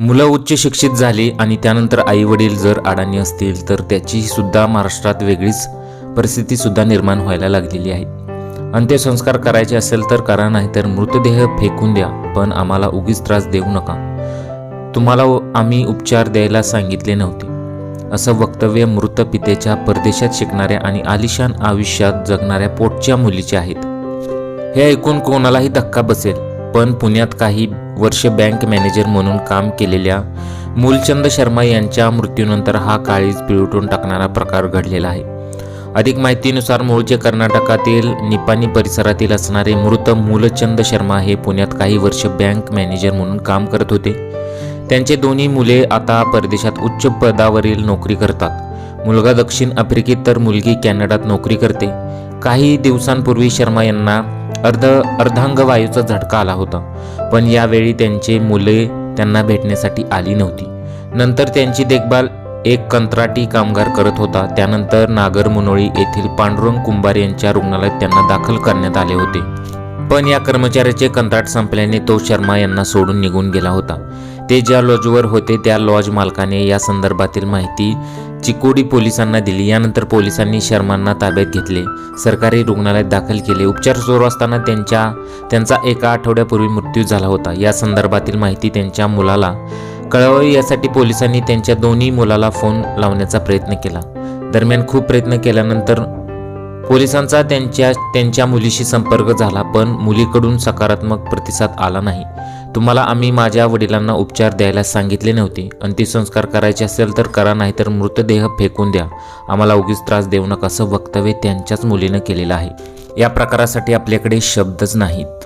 मुलं उच्च शिक्षित झाली आणि त्यानंतर आई वडील जर अडाणी असतील तर त्याची सुद्धा महाराष्ट्रात वेगळीच परिस्थितीसुद्धा निर्माण व्हायला लागलेली आहे. अंत्यसंस्कार करायचे असेल तर करा नाही तर मृतदेह फेकून द्या पण आम्हाला उगीच त्रास देऊ नका. तुम्हाला आम्ही उपचार द्यायला सांगितले नव्हते. असं वक्तव्य मृत पितेच्या परदेशात शिकणाऱ्या आणि आलिशान आयुष्यात जगणाऱ्या पोटच्या मुलीचे आहेत. हे ऐकून कोणालाही धक्का बसेल पण पुण्यात काही वर्ष बँक मॅनेजर म्हणून काम केलेल्या मूलचंद शर्मा यांच्या मृत्यूनंतर हा काळीज पिळवटून टाकणारा प्रकार घडलेला आहे. अधिक माहितीनुसार मूळचे कर्नाटकातील निपाणी परिसरातील असणारे मृत मूलचंद शर्मा हे पुण्यात काही वर्ष बँक मॅनेजर म्हणून काम करत होते. त्यांचे दोन्ही मुले आता परदेशात उच्च पदावरील नोकरी करतात. मुलगा दक्षिण आफ्रिकेत तर मुलगी कॅनडात नोकरी करते. काही दिवसांपूर्वी शर्मा यांना अर्ध अर्धांगवायूचा झटका आला होता. पण यावेळी त्यांचे मुले त्यांना भेटण्यासाठी आली नव्हती. नंतर त्यांची देखभाल एक कंत्राटी कामगार करत होता. त्यानंतर नागरमुनोळी येथील पांडुरंग कुंभार यांच्या रुग्णालयात त्यांना दाखल करण्यात आले होते. पण या कर्मचाऱ्याचे कंत्राट संपल्याने तो शर्मा यांना सोडून निघून गेला होता. ते ज्या लॉजवर होते त्या लॉज मालकाने या संदर्भातील माहिती चिकोडी पोलिसांना दिली. यानंतर पोलिसांनी शर्मांना ताब्यात घेतले. सरकारी रुग्णालयात दाखल केले. उपचार सुरू असताना त्यांच्या त्यांचा एका आठवड्यापूर्वी मृत्यू झाला होता. या संदर्भातील माहिती त्यांच्या मुलाला कळवावी यासाठी पोलिसांनी त्यांच्या दोन्ही मुलाला फोन लावण्याचा प्रयत्न केला. दरम्यान खूप प्रयत्न केल्यानंतर पोलिसांचा त्यांच्या त्यांच्या मुलीशी संपर्क झाला पण मुलीकडून सकारात्मक प्रतिसाद आला नाही. तुम्हाला आम्ही माझ्या वडिलांना उपचार द्यायला सांगितले नव्हते. अंत्यसंस्कार करायचे असेल तर करा नाही तर मृतदेह फेकून द्या. आम्हाला उगीच त्रास देऊ नका असं वक्तव्य त्यांच्याच मुलीनं केलेलं आहे. या प्रकारासाठी आपल्याकडे शब्दच नाहीत.